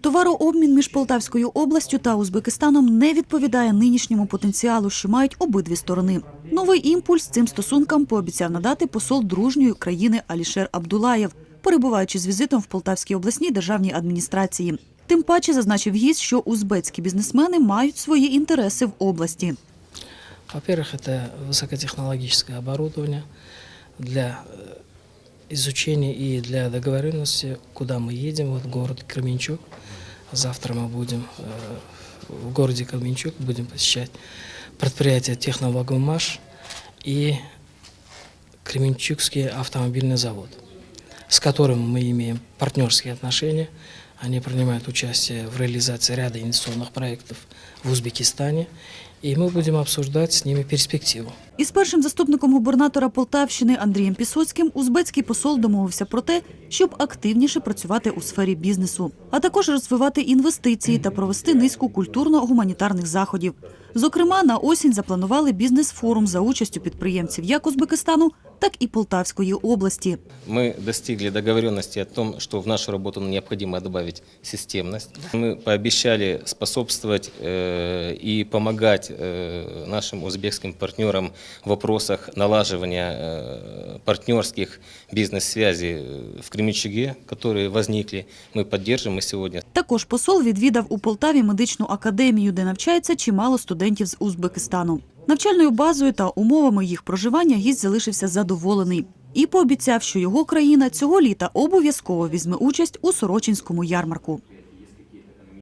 Товарообмін між Полтавською областю та Узбекистаном не відповідає нинішньому потенціалу, що мають обидві сторони. Новий імпульс цим стосункам пообіцяв надати посол дружньої країни Алішер Абдулаєв, перебуваючи з візитом в Полтавській обласній державній адміністрації. Тим паче зазначив гість, що узбецькі бізнесмени мають свої інтереси в області. Во-первых, это высокотехнологическое оборудование для э, изучения и для договоренности, куда мы едем, вот город Кременчук. Завтра мы будем э, в городе Кременчук, будем посещать предприятие «Техновагомаш» и Кременчугский автомобильный завод, с которым мы имеем партнерские отношения. Они принимают участие в реализации ряда инвестиционных проектов в Узбекистане, и мы будем обсуждать с ними перспективу. Із першим заступником губернатора Полтавщини Андрієм Пісоцьким узбецький посол домовився про те, щоб активніше працювати у сфері бізнесу, а також розвивати інвестиції та провести низку культурно-гуманітарних заходів. Зокрема, на осінь запланували бізнес-форум за участю підприємців як Узбекистану, так і Полтавської області. Мы достигли договоренности о том, что в нашу работу необходимо добавить системность. Мы пообещали способствовать э, и помогать э, нашим узбекским партнерам в вопросах налаживания э, партнерских бизнес-связей э, в Кременчуге, которые возникли. Мы поддержим и сегодня Також посол відвідав у Полтаві медичну академію, де навчається чимало студентів з Узбекистану. Навчальною базою та умовами їх проживання гість залишився задоволений і пообіцяв, що його країна цього літа обов'язково візьме участь у Сорочинському ярмарку.